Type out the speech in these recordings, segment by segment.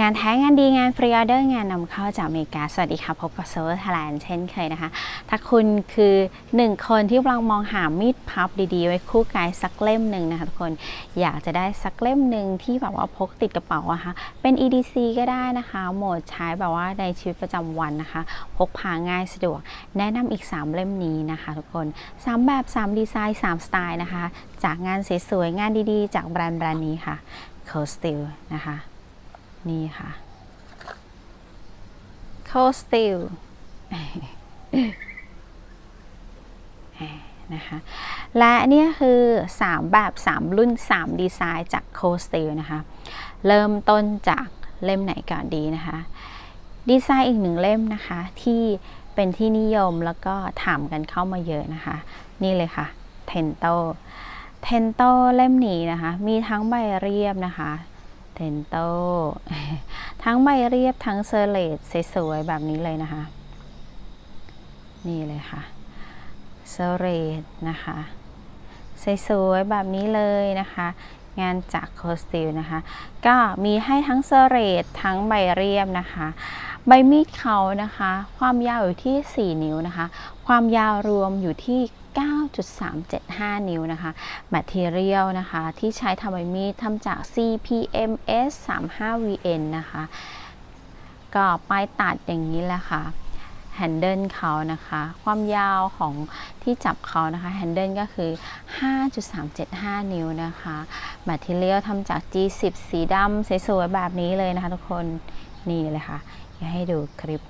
งานแท้งานดีงานพรีออเดอร์งานนำเข้าจากอเมริกา สวัสดีค่ะ พบกับเซอร์ไทยแลนด์เช่นเคยนะคะ ถ้าคุณคือหนึ่งคนที่กำลังมองหามีดพับดีๆ ไว้คู่กายสักเล่มหนึ่งนะคะทุกคนอยากจะได้สักเล่มหนึ่งที่แบบว่าพกติดกระเป๋าอะคะเป็น EDC ก็ได้นะคะ โหมดใช้แบบว่าในชีวิตประจำวันนะคะ พกพาง่ายสะดวก แนะนำอีก 3 เล่มนี้นะคะ ทุกคน 3 แบบ 3 ดีไซน์ 3 สไตล์นะคะ จากงานสวยๆงานดีๆ จากแบรนด์แบรนด์นี้ค่ะ c o s t i l นะคะ นี่ค่ะ c o s t i l นะคะ และนี่คือ 3 แบบ 3 รุ่น 3 ดีไซน์จาก c o s t i l นะคะ เริ่มต้นจากเล่มไหนก่อนดีนะคะ ดีไซน์อีกหนึ่งเล่มนะคะ ที่เป็นที่นิยมแล้วก็ถามกันเข้ามาเยอะนะคะ นี่เลยค่ะเทนโตเทนโตเล่มนี้นะคะ มีทั้งใบเรียบนะคะ เทนโตทั้งใบเรียบทั้งเซอร์เลตสวยๆแบบนี้เลยนะคะ นี่เลยค่ะเซอร์เลตนะคะสวยๆแบบนี้เลยนะคะ งานจากโคสติลนะคะ ก็มีให้ทั้งเซเรตทั้งใบเรียบนะคะ ใบมีดเขานะคะ ความยาวอยู่ที่ 4 นิ้วนะคะ ความยาวรวมอยู่ที่ 9.375 นิ้วนะคะแมทเทียลนะคะที่ใช้ทำใบมีดทำจาก CPMS 35 VN นะคะ ก็ปลายตัดอย่างนี้แหละค่ะแฮนเดิลเขานะคะ ความยาวของที่จับเขานะคะแฮนเดิลก็คือ 5.375 นิ้วนะคะแมทเทียลทำจาก G10 สีดำสวยๆแบบนี้เลยนะคะทุกคน นี่เลยค่ะ อยาให้ดูคลิป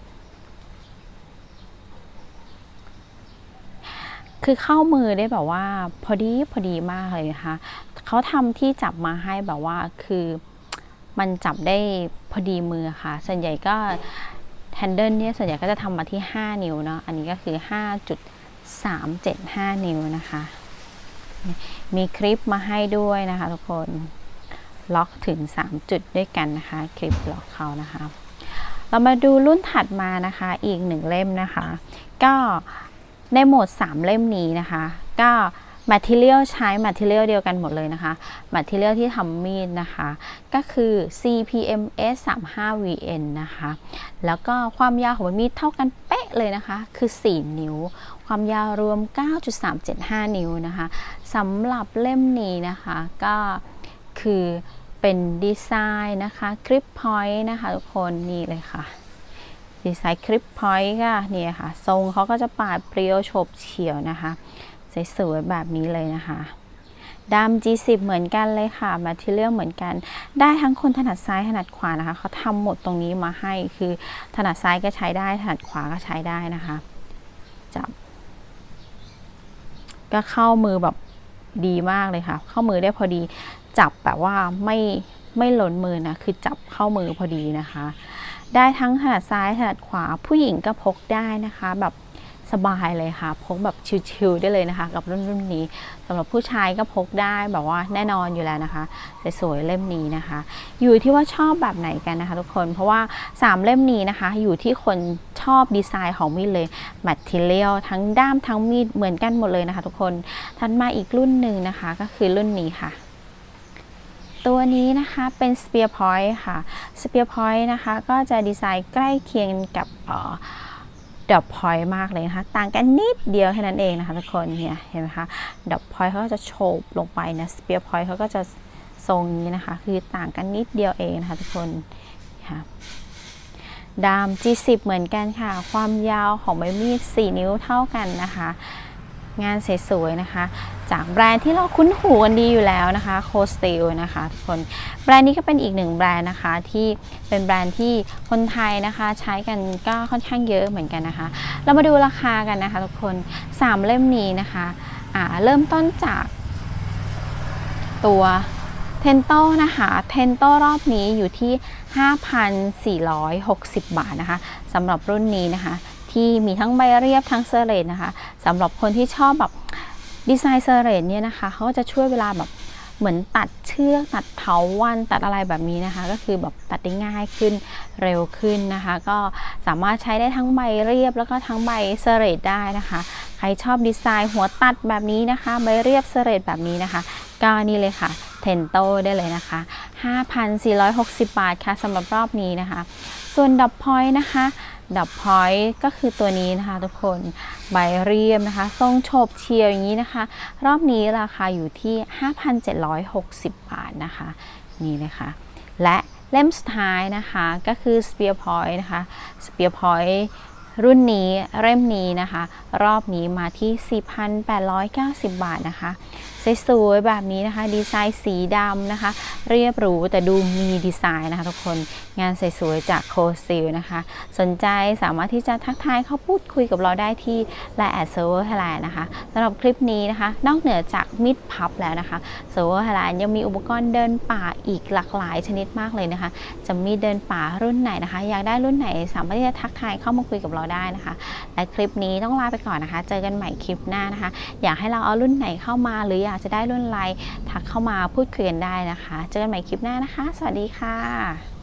คือเข้ามือได้แบบว่าพอดีพอดีมากเลยนะคะเขาทำที่จับมาให้แบบว่าคือมันจับได้พอดีมือค่ะ ส่วนใหญ่ก็แฮนเดิลเนี่ยส่วนใหญ่ก็จะทำมาที่ 5 นิ้วเนาะอันนี้ก็คือ 5.375 นิ้วนะคะ มีคลิปมาให้ด้วยนะคะทุกคนล็อกถึง 3 จุดด้วยกันนะคะ คลิปล็อกเขานะคะ เรามาดูรุ่นถัดมานะคะอีกหนึ่งเล่มนะคะ ก็ ในโหมด 3 เล่มนี้นะคะ ก็ Material ใช้ Material เดียวกันหมดเลยนะคะ Material ที่ทำมีดนะคะ ก็คือ CPMS 35 VN นะคะ แล้วก็ความยาวของมีดเท่ากันเป๊ะเลยนะคะ คือ 4 นิ้ว ความยาวรวม 9.375 นิ้วนะคะสำหรับเล่มนี้นะคะก็คือเป็นดีไซน์นะคะ คลิปพอยต์นะคะทุกคนนี่เลยค่ะ ดีไซน์คลิปพอยต์ก็เนี่ยค่ะ ทรงเขาก็จะปาดเปรี้ยวโฉบเฉียวนะคะ สวยๆแบบนี้เลยนะคะดำ G10 เหมือนกันเลยค่ะ มาที่เรื่องเหมือนกัน ได้ทั้งคนถนัดซ้ายถนัดขวานะคะเขาทำหมดตรงนี้มาให้คือถนัดซ้ายก็ใช้ได้ ถนัดขวาก็ใช้ได้นะคะ จับ ก็เข้ามือแบบดีมากเลยค่ะ เข้ามือได้พอดี จับแบบว่าไม่ไม่หล่นมือนะ คือจับเข้ามือพอดีนะคะ ได้ทั้งถนัดซ้ายถนัดขวาผู้หญิงก็พกได้นะคะ แบบสบายเลยค่ะ พกแบบชิลๆได้เลยนะคะ กับรุ่นรุ่นนี้สำหรับผู้ชายก็พกได้แบบว่าแน่นอนอยู่แล้วนะคะสวยๆเล่มนี้นะคะ อยู่ที่ว่าชอบแบบไหนกันนะคะ ทุกคนเพราะว่า 3 เล่มนี้นะคะ อยู่ที่คนชอบดีไซน์ของมีดเลยแมทเทียลทั้งด้ามทั้งมีดเหมือนกันหมดเลยนะคะ ทุกคนทันมาอีกรุ่นหนึ่งนะคะ ก็คือรุ่นนี้ค่ะ ตัวนี้นะคะเป็น Spear Point ค่ะ Spear Point นะคะก็จะดีไซน์ใกล้เคียงกับดอกพอยมากเลยนะคะ ต่างกันนิดเดียวแค่นั้นเองนะคะทุกคนเนี่ยเห็นไหมคะดอกพอยเขาก็จะโฉบลงไปนะสเปียร์พอยเขาก็จะทรงนี้นะคะ คือต่างกันนิดเดียวเองนะคะทุกคนค่ะดาม G10 เหมือนกันค่ะ ความยาวของใบมีด 4 นิ้วเท่ากันนะคะ งานสวยๆนะคะ จากแบรนด์ที่เราคุ้นหูกันดีอยู่แล้วนะคะโคสติลนะคะทุกคนแบรนด์นี้ก็เป็นอีกหนึ่งแบรนด์นะคะที่เป็นแบรนด์ที่คนไทยนะคะใช้กันก็ค่อนข้างเยอะเหมือนกันนะคะ เรามาดูราคากันนะคะทุกคน 3 เล่มนี้นะคะอ่าเริ่มต้นจากตัวเทนโตนะคะเทนโตรอบนี้อยู่ที่ 5,460 บาทนะคะสำหรับรุ่นนี้นะคะ ที่มีทั้งใบเรียบทั้งเซเรตนะคะสำหรับคนที่ชอบแบบดีไซน์เซเรตเนี่ยนะคะเขาก็จะช่วยเวลาแบบเหมือนตัดเชือกตัดเถาวันตัดอะไรแบบนี้นะคะ ก็คือแบบตัดได้ง่ายขึ้นเร็วขึ้นนะคะ ก็สามารถใช้ได้ทั้งใบเรียบแล้วก็ทั้งใบเซเรตได้นะคะ ใครชอบดีไซน์หัวตัดแบบนี้นะคะ ใบเรียบเซเรตแบบนี้นะคะกก็นี่เลยค่ะเทนโตได้เลยนะคะ 5,460 บาทค่ะสำหรับรอบนี้นะคะ ส่วนดับพอยต์นะคะ ดับพอยต์ก็คือตัวนี้นะคะทุกคนใบเรียมนะคะ ทรงโฉบเฉียวอย่างนี้นะคะ รอบนี้ราคาอยู่ที่ 5,760 บาทนะคะ นี่เลยค่ะ และเล่มสุดท้ายนะคะก็คือ Spear Point นะคะ Spear Point รุ่นนี้เล่มนี้นะคะ รอบนี้มาที่ 4,890 บาทนะคะ สวยๆแบบนี้นะคะ ดีไซน์สีดำนะคะ เรียบหรูแต่ดูมีดีไซน์นะคะทุกคนงานสวยๆจากโคซิลนะคะ สนใจสามารถที่จะทักทายเข้าพูดคุยกับเราได้ที่ l ล n e แอดเซิร์ฟเวอร์ไทยแลนด์นะคะสำหรับคลิปนี้นะคะ นอกเหนือจากมิดพับแล้วนะคะเซิร์ฟเวอร์ไทยแลนด์ยังมีอุปกรณ์เดินป่าอีกหลากหลายชนิดมากเลยนะคะ จะมีเดินป่ารุ่นไหนนะคะ อยากได้รุ่นไหนสามารถที่จะทักทายเข้ามาคุยกับเราได้นะคะ และคลิปนี้ต้องลาไปก่อนนะคะ เจอกันใหม่คลิปหน้านะคะ อยากให้เราเอารุ่นไหนเข้ามาหรืออยากจะได้รุ่นอะไรทักเข้ามาพูดคุยกันได้นะคะ เจอกันใหม่คลิปหน้านะคะ สวัสดีค่ะ